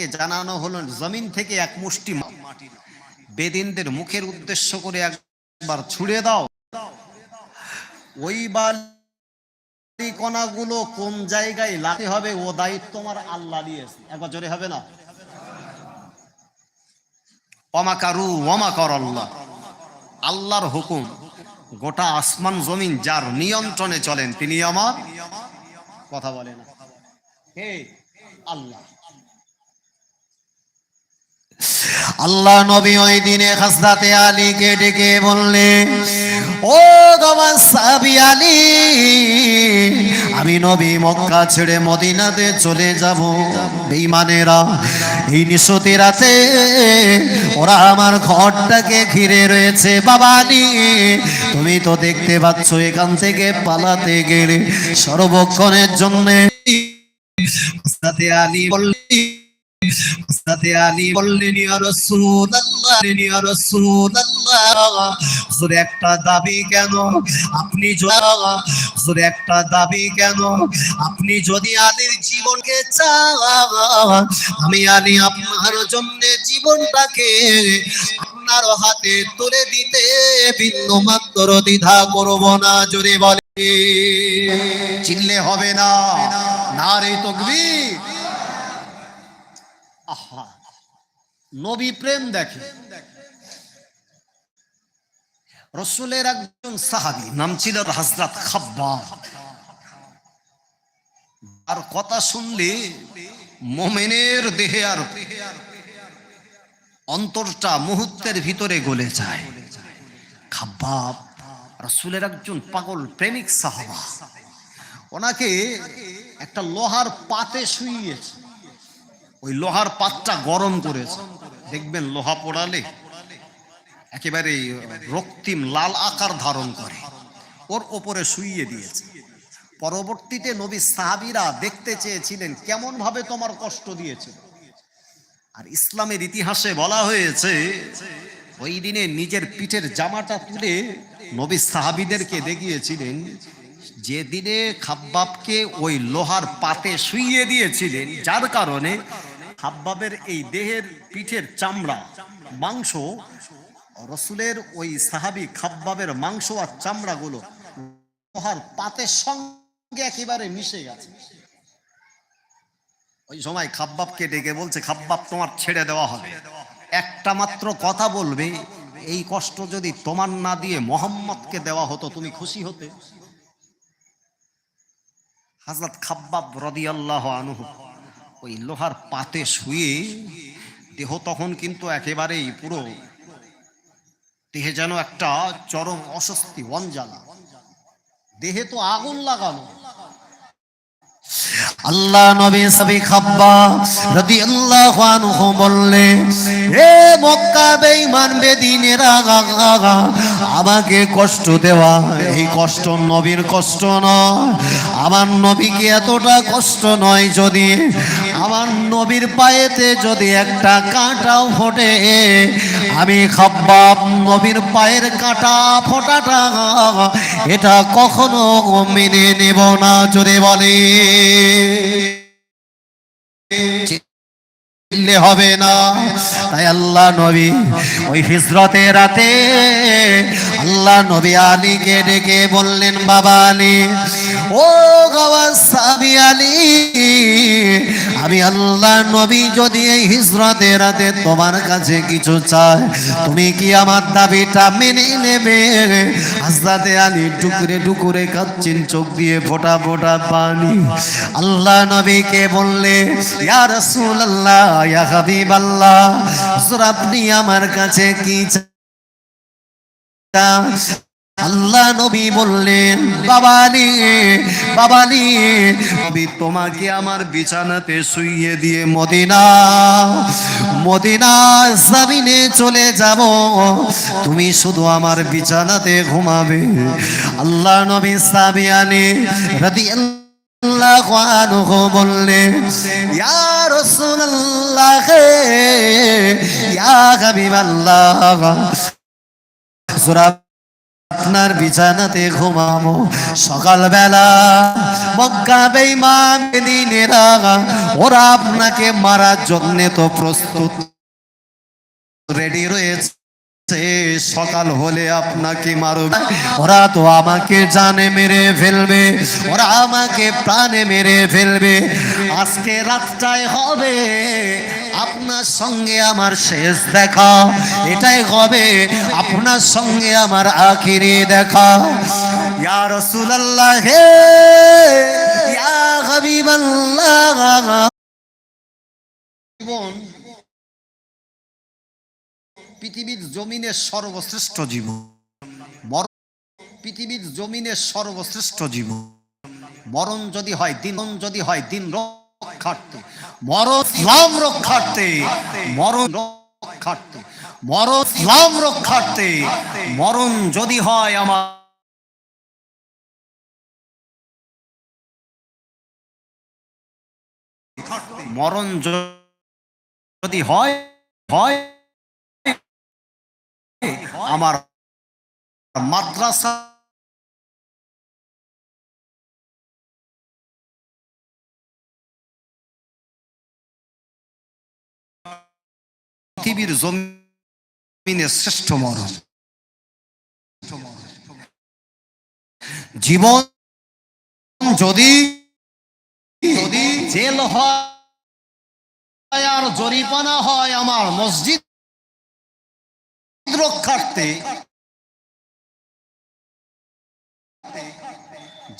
থেকে জানানো হলো, জমিন থেকে এক মুষ্টি বেদিনদের মুখের উদ্দেশ্য করে একবার ছুড়ে দাও। ওই কোন জায়গায় লাগতে হবে, ও দায়িত্ব আমার আল্লাহ দিয়েছে। একবার জোরে হবে না? অমাকারু আল্লাহ। আল্লাহর হুকুম, গোটা আসমান জমিন যার নিয়ন্ত্রণে চলেন, তিনি আমার কথা বলে না। হে আল্লাহ। আল্লাহ নবী ওই দিনে হাসরাতে আলীকে ডেকে বললে, ও গমান সাবি আলী, আমি নবী মক্কা ছেড়ে মদিনাতে চলে যাব। বেঈমানেরা, এই নিশতি রাতে ওরা আমার ঘরটাকে ঘিরে রয়েছে। বাবা আলী, তুমি তো দেখতে পাচ্ছ এখান থেকে পালাতে গেলে সর্বক্ষণের জন্যে আলী বললেন হযরতে আলী বললেন একটা দাবি কেন আপনি একটা দাবি কেন আপনি যদি আলীর জীবনকে চান, আমি আলী আপনার জন্য জীবনটাকে আপনার হাতে তুলে দিতে বিন্দু মাত্র দ্বিধা করব না জোরে বলে। চিনলে হবে না। না রে তকবীর। নবী প্রেম দেখে। রসুলের একজন সাহাবী, নাম ছিল হজরত খাব্বা আর কথা শুনলে মোমেনের দেহে আর অন্তরটা মুহূর্তের ভিতরে গলে যায়। খাব্বাব রসুলের একজন পাগল প্রেমিক সাহাবা। ওনাকে একটা লোহার পাতে শুইয়েছে। ওই লোহার পাতটা গরম করেছে। দেখবেন লোহা পোড়ালে একেবারে রক্তিম লাল আকার ধারণ করে। ওর ওপরে শুইয়ে দিয়েছে। পরবর্তীতে নবী সাহাবিরা দেখতে চেয়েছিলেন কেমন ভাবে তোমার কষ্ট দিয়েছে? আর ইসলামের ইতিহাসে বলা হয়েছে, ওই দিনে নিজের পিঠের জামাটা তুলে নবী সাহাবিদেরকে দেখিয়েছিলেন, যে দিনে খাব্বাবকে ওই লোহার পাতে শুইয়ে দিয়েছিলেন, যার কারণে খাব্বাবের এই দেহের পিঠের চামড়া, মাংস, রসুলের ওই সাহাবি খাব্বাবের মাংস আর চামড়াগুলো লোহার পাতের সঙ্গে একেবারে মিশে গেছে। ওই সময় খাব্বাবকে ডেকে বলছে, খাব্বাব, তোমার ছেড়ে দেওয়া হবে। একটা মাত্র কথা বলবে, এই কষ্ট যদি তোমার না দিয়ে মোহাম্মদকে দেওয়া হতো, তুমি খুশি হতে? হাজরত খাব্বাব রদিয়াল্লাহ আনুহু ওই লোহার পাতে শুয়ে দেহ তখন কিন্তু একেবারেই পুরো দেহে যেন একটা চরম অস্বস্তি অঞ্জালা দেহে তো আগুন লাগানো। আল্লাহ নবী সাবি খাব্বা রাদিয়াল্লাহু আনহু বললে হে মক্কা বেঈমান, বেদিনেরা আমাকে কষ্ট দেওয়া। এই কষ্ট নবীর কষ্ট নয়। আমার নবীকে এতটা কষ্ট নয় যদি আমার নবীর পায়েতে যদি একটা কাঁটাও ফোটে, আমি খাব্বাব নবীর পায়ের কাঁটা ফোটাটা, এটা কখনো মেনে নেব না, জোরে বলে। হবে না। তাই আল্লাহ নবী ওই হিজরতে রাতে আল্লাহ নবী আলীকে ডেকে বললেন, বাবা আলী, ও সাবি আলী, আমি আল্লাহ নবী যদি এই হিজরতে রাতে তোমার কাছে কিছু চাই, তুমি কি আমার দাবিটা মেনে নেবে? হাজরাতে আলী টুকরে টুকুরে কাচ্ছেন চোখ দিয়ে ফোটা ফোটা পানি। আল্লাহ নবীকে বললে, ইয়া রাসূলুল্লাহ, ইয়া হাবিবাল্লাহ আপনি আমার কাছে কি চান আল্লাহ নবী বললেন বাবালি বাবালি নবী তোমাকে আমার বিছানাতে শুইয়ে দিয়ে মদিনা মদিনা জামিনে চলে যাব। তুমি শুধু আমার বিছানাতে ঘুমাবে। আল্লাহ নবী সাবিয়ানি রাদিয়াল্লাহু আনহু বললেন, ইয়া রাসূলুল্লাহ ইয়া হাবিবাল্লাহ সূরা আপনার বিছানাতে ঘুমাবো। সকালবেলা মক্কা বেঈমান দিনেরা, ওরা আপনাকে মারার জন্য তো প্রস্তুত রেডি রয়েছে। সকাল হলে আপনাকে মারবে ওরা তো আমাকে জানে মেরে ফেলবে। ওরা আমাকে প্রাণে মেরে ফেলবে। আজকে রাতটাই হবে আপনার সঙ্গে আমার শেষ দেখা। এটাই হবে আপনার সঙ্গে আমার আখিরি দেখা। ইয়া রাসূলুল্লাহ, হে ইয়া হাবিবাল্লাহ। জীবন পৃথিবীর জমিনের সর্বশ্রেষ্ঠ মরণ পৃথিবীর জমিনের সর্বশ্রেষ্ঠ জীবন। মরণ যদি হয় দিন যদি হয় দিন রক্ষার্থে। মরণ ইসলাম রক্ষার্থে। মরণ রক্ষার্থে। মরণ ইসলাম রক্ষার্থে। মরণ যদি হয় আমার মরণ যদি হয় হয় আমার মাদ্রাসা পৃথিবীর জমিনের শ্রেষ্ঠ মরণ। জীবন যদি যদি জেল হয় আর জরিপানা হয় আমার মসজিদ রক্ষার্থে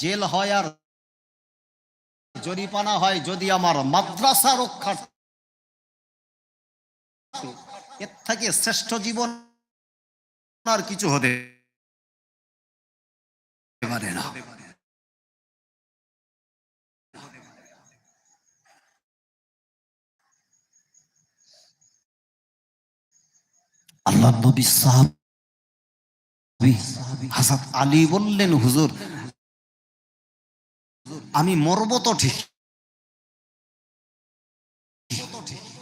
জেল হয় আর জরিপানা হয় যদি আমার মাদ্রাসা রক্ষার্থে। এর থেকে শ্রেষ্ঠ জীবন আর কিছু হতে পারে না। আল্লাহ নবী সাহাবী হাসাত আলী বললেন, হুজুর, আমি মরবো তো ঠিক।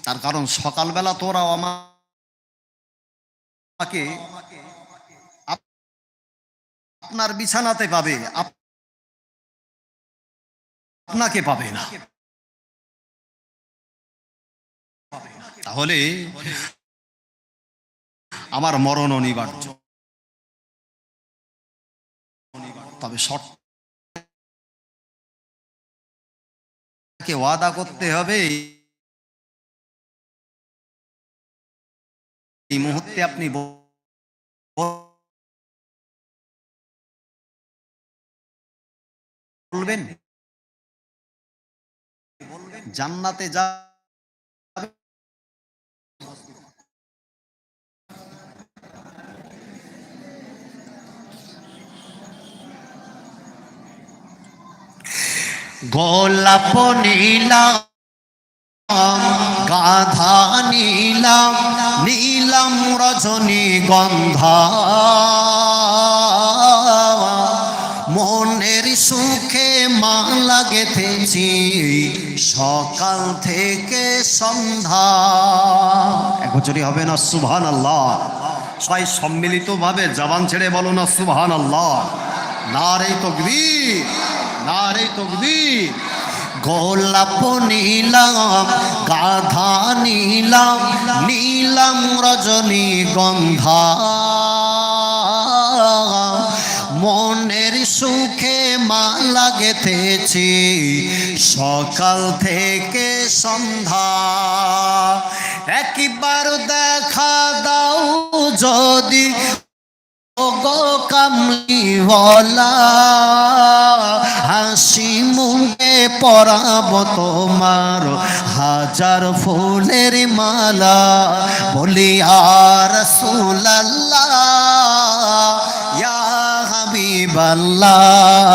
তার কারণ সকালবেলা তোরাও আমাকে আপনার বিছানাতে পাবে আপ- আপনাকে পাবে না। তাহলে আমার মরণ অনিবার্য। তবে শর্ত কে ওয়াদা করতে হবে, এই মুহূর্তে আপনি বলবেন, জান্নাতে যা গোলাপ নীলাম, গাধা নীলাম নীলাম রজনী গন্ধা। মনের সুখে মালা গেথেছি সকাল থেকে সন্ধ্যা। এক বছরই হবে না সুবহান আল্লাহ সবাই সম্মিলিত ভাবে জবান ছেড়ে বলো না সুবহান আল্লাহ নারে তকবীর নারে তকবীর। গোলাপ নীলাম, গাধা নীলাম নীলাম রজনী গন্ধা। মনের সুখে মালা গেথেছি সকাল থেকে সন্ধ্যা। একবার দেখা দাও যদি গো কামলিওয়ালা, হাসি মুখে পরাব তোমার হাজার ফুলের মালা। বলি আর সুলাল্লাহ ইয়া হাবিবাল্লাহ,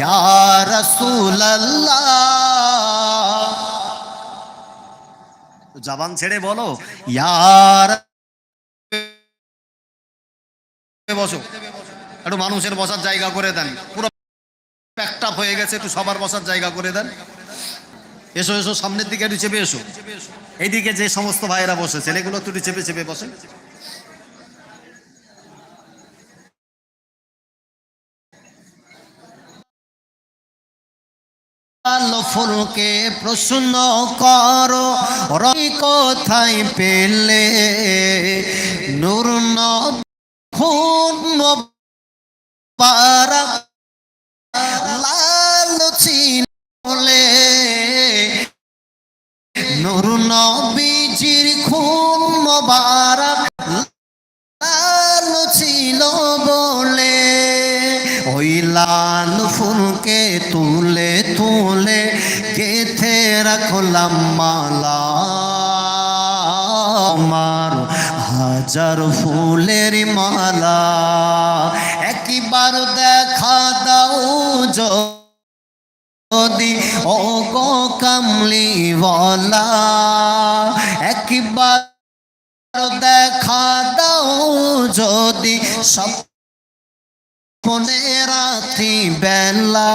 ইয়া রাসূলাল্লাহ। জবান ছেড়ে বলো ইয়ার বসো। একটু মানুষের বসার জায়গা করে দেন। পুরো প্যাকটাপ হয়ে গেছে, একটু সবার বসার জায়গা করে দেন। এসো এসো, সামনের দিকে একটু চেপে এসো। এইদিকে যে সমস্ত ভাইয়েরা বসে, ছেলেগুলো তুই চেপে চেপে বসে। ফুলকে প্রসন্ন করো রবি কোথায় পেলে? নূর খুব লাল লাল বলে। লাল ফুলকে তুলে তুলে গেথে রাখলাম মালা। আমার হাজার ফুলের মালা। যদি ও গো কামলি বলা একবার দেখা দাও যদি স্বপ্নে রাত্রি বেলা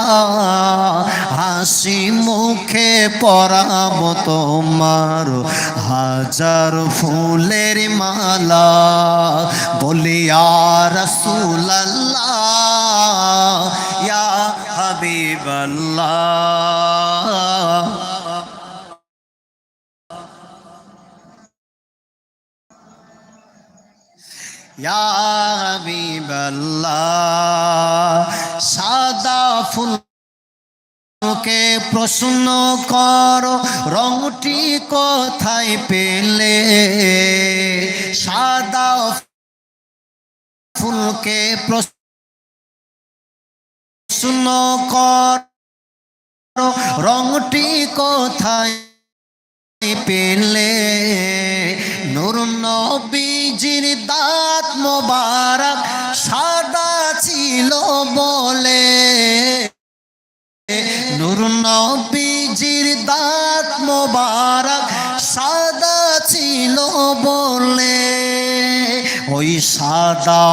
হাসি মুখে পরাব তোমার হাজার ফুলের মালা বলিয়া রসুল্লাহ হাবিবাল্লাহ। সাদা ফুলকে প্রশ্ন করো রংটি কোথায় পেলে? সাদা ফুলকে প্রশ্ন করো। রংটি কোথায় পেলে? নূর নবীজির দাঁত মোবারক সাদা ছিল বলে। নূর নবীজির দাঁত মোবারক সাদা ছিল বলে। ওই সাদা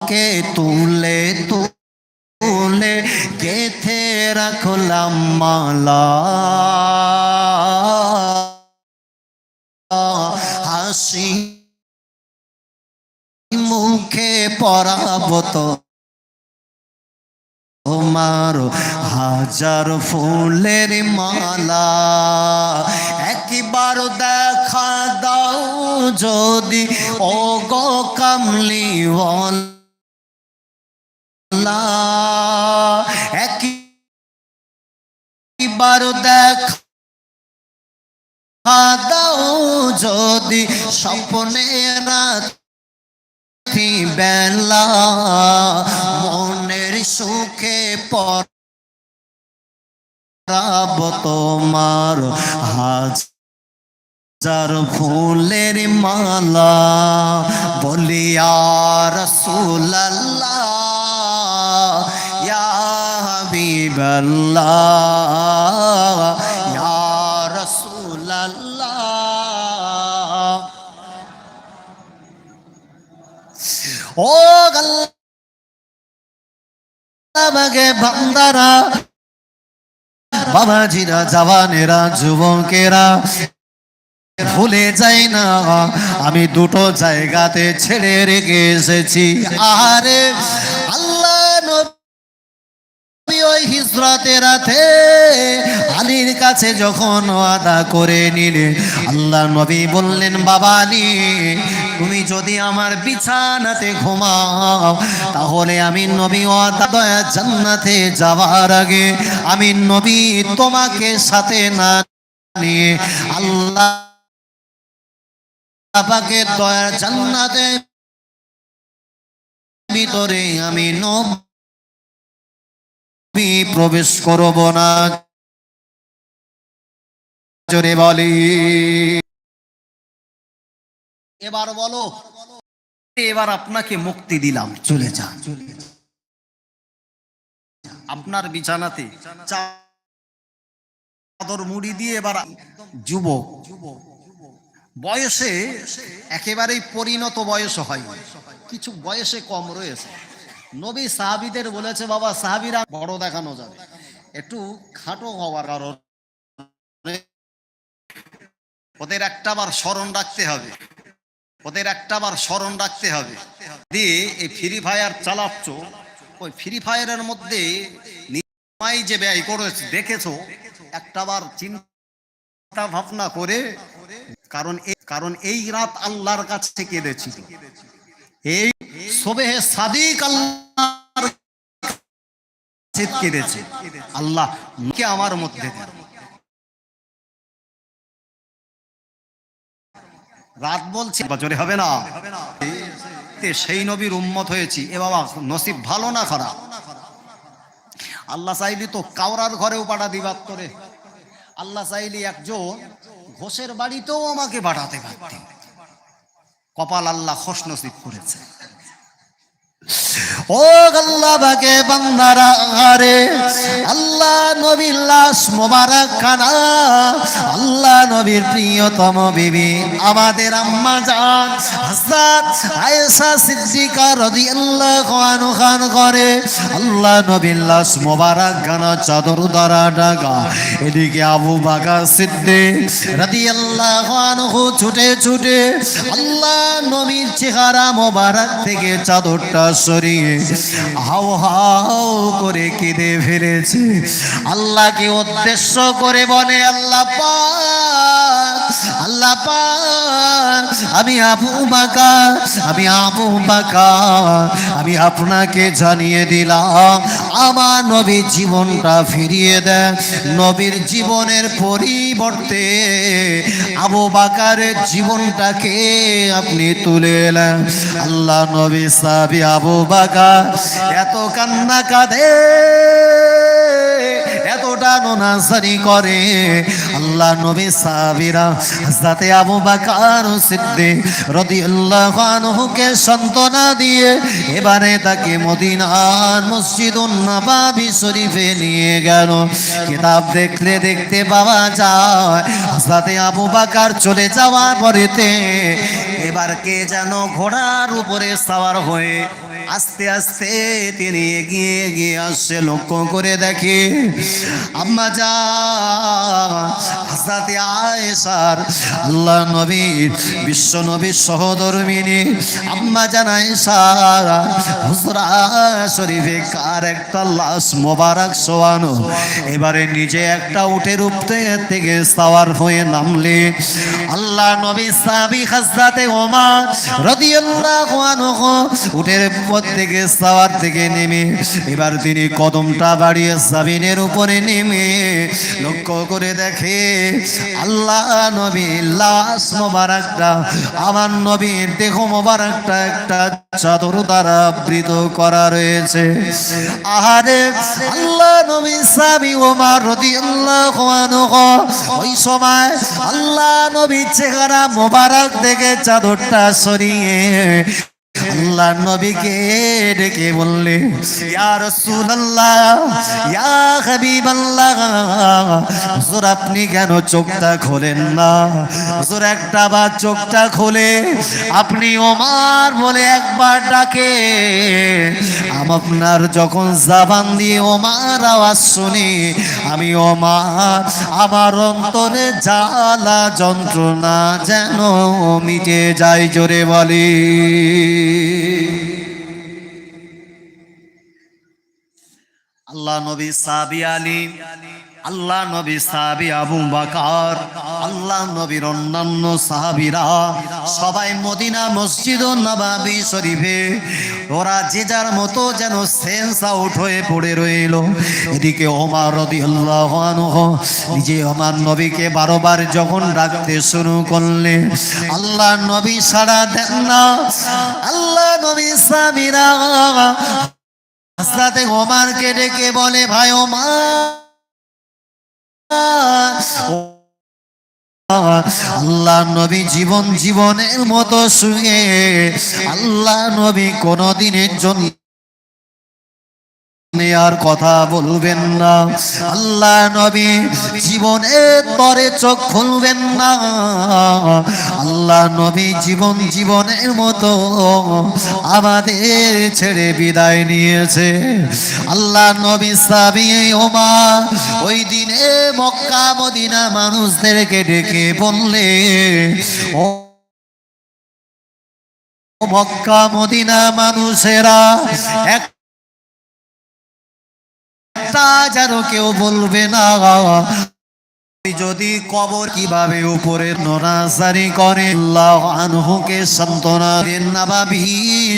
ফুলকে তুলে তুলে, গেথে রাখলাম মালা। হাসি মুখে পরাবত তোমার হাজার ফুলের মালা। একবার দেখা দাও যদি ও গো কামলি একবার দেখা দাও যদি স্বপ্নে রাত্রি বেলা। মনের সুখে পরাব তোমার হাজার ফুলের মালা। বলিয়া রসুল্লাহ হাবিবাল্লাহ, ইয়া রসুল্লাহ ও বাবাজিরা, জওয়ানেরা, যুবকেরা, ভুলে যাই না, আমি দুটো জায়গাতে ছেড়ে রেখে এসেছি। আরে আল্লাহ ওই আলীর কাছে যখন আদা করে নিলে, আল্লাহ নবী বললেন, বাবা তুমি যদি আমার বিছানাতে ঘুমাও, তাহলে আমি নবী ওয়াদা জান্নাতে যাওয়ার আগে আমি নবী তোমাকে সাথে না নিয়ে আল্লাহ পাকে দয়া জান্নাতে ভিতরে আমি নবী প্রবেশ করব না। জোরে বলি। এবার বলো, এবার আপনাকে মুক্তি দিলাম, চলে যান। আপনার বিছানাতে চাদর মুড়ি দিয়ে এবার যুবক, বয়সে একেবারেই পরিণত বয়স হয়। কিছু বয়সে কম রয়েছে। নবী সাহাবিদের বলেছে, বাবা, সাহাবিরা বড় দেখানো যাবে। একটু খাটো হওয়ার কারণে। ওদের একটা বার স্মরণ রাখতে হবে। ওদের একটা বার স্মরণ রাখতে হবে। দিয়ে এই ফ্রি ফায়ার চালাচ্ছ। ওই ফ্রি ফায়ারের মধ্যে যে ব্যয় করেছে, দেখেছ একটা বার চিন্তা ভাবনা করে, কারণ কারণ এই রাত আল্লাহর কাছে কেঁদেছি এই সবে সাদিক আল্লাহর কাছে কেঁদেছে আল্লাহ কে আমার মধ্যে রাত বলছে বছরে হবে না? সেই নবীর উম্মত হয়েছি। এ বাবা, নসিব ভালো না খারাপ? আল্লাহ চাইলি তো কাওরার ঘরেও পাঠা দিবাত করে আল্লাহ চাইলি একজন ঘোষের বাড়িতেও আমাকে পাঠাতে পারতেন কপাল আল্লাহ খোশ নসিব করেছে। ও আল্লাহ বাগে বান্দারা, আরে আল্লাহ নবীর লাশ মোবারক খানা। আল্লাহ নবীর প্রিয়তম বিবি, আমাদের আম্মা জান হযরত আয়েশা সিদ্দিকা রাদিয়াল্লাহু আনহা করে। আল্লাহ নবীর লাশ মোবারক খানা, চাদর দ্বারা ঢাকা। এদিকে আবু বাকর সিদ্দিক রাদিয়াল্লাহু আনহু ছুটে ছুটে, আল্লাহ নবীর চেহারা মোবারক থেকে চাদরটা সরিয়ে হাও হাও করে কেঁদে ফেলেছে। আল্লাহকে উদ্দেশ্য করে বলে, আল্লাহ পাক আল্লাহ পাক, আমি আবু বাকা আমি আবু বাকা আমি আপনাকে জানিয়ে দিলাম আমার নবীর জীবনটা ফিরিয়ে দেন। নবীর জীবনের পরিবর্তে আবু বাকারের জীবনটাকে আপনি তুলে এলেন আল্লাহ নবী সাবি আবু বাকার এত কান্না কাঁদে, এতটা করে। আল্লাহ নবী সাবিরা দিয়ে এবারে তাকে মদিনার মসজিদুন নবাবী শরীফে নিয়ে গেল। কিতাব দেখলে দেখতে পাওয়া যায় হাজরাতে আবু বাকার চলে যাওয়ার পরেতে এবার কে যেন ঘোড়ার উপরে সাওয়ার হয়ে আস্তে আস্তে তিনি এগিয়ে এগিয়ে আসছে। লক্ষ্য করে দেখে আম্মা যা হাসাতে আয়েশার আল্লাহ নবীর বিশ্ব নবীর সহধর্মিনী আম্মা জান আয়েশা, হুজরা শরীফে কার একটা লাশ মোবারক সোয়ানো এবারে নিজে একটা উঠে রূপতে থেকে সাওয়ার হয়ে নামলে আল্লাহ নবী সাবি হাজরাতে ওমর রাদিয়াল্লাহু আনহু উঠের উপর থেকে, সাওয়ার থেকে নেমে, এবার তিনি কদমটা বাড়িয়ে সাবিনের উপরে নেমে লক্ষ্য করে দেখে, আল্লাহ নবী, লাশ মোবারকটা, আমার নবীর দেহ মোবারকটা একটা চাদর দ্বারা আবৃত করা রয়েছে। আহারে, আল্লাহ নবী সাবি ওমর রাদিয়াল্লাহু আনহু, ওই সময় আল্লাহ নবীর চেহারা মোবারক দেখে চাদরটা সরিয়ে আল্লাহ নবীকে ডেকে বললে, ইয়া রাসূলুল্লাহ, ইয়া হাবিবাল্লাহ, হুজুর আপনি কেন চোখটা খোলেন না? হুজুর একটা বার চোখটা খোলে, আপনি ওমার বলে একবার ডাকে। আপনার যখন জাবান দিয়ে ওমার আওয়াজ শুনি, আমি ওমার, আমার অন্তরে জ্বালা যন্ত্রণা যেন মিটে যায় জোরে বলি। আল্লাহ নবী সাবি আলী আল্লাহ নবী সাহাবি আবু বাকার, আল্লাহ নবীর অন্যান্য সাহাবিরা সবাই মদিনা মসজিদ নবাবি শরীফে, ওরা যে যার মতো যেন সেন্স আউট হয়ে পড়ে রইল। এদিকে ওমার রদি আল্লাহ নিজে আমার নবীকে বারবার যখন ডাকতে শুরু করলে, আল্লাহ নবী সাড়া দেন না। আল্লাহ নবী সাবিরা হাসরাতে ওমারকে ডেকে বলে, ভাই ওমার আল্লাহ নবী জীবন জীবনের মতো শুয়ে আল্লাহ নবী কোনদিনের জন্য আর কথা বলবেন না। আল্লাহ নবী জীবনের পরে চোখ খুলবেন না। আল্লাহ নবী জীবন জীবনের মতো আমাদের ছেড়ে বিদায় নিয়েছে। আল্লাহ নবী সাবি ওমা ওই দিনে মক্কা, মদিনা মানুষদেরকে ডেকে বললে, ও মক্কা, মদিনা মানুষেরা, এক একটা যেন কেউ বলবে না। যদি কবর কীভাবে উপরে নড়াচাড়ি করে আনহুকে সান্ত্বনা দেন না ভাবি।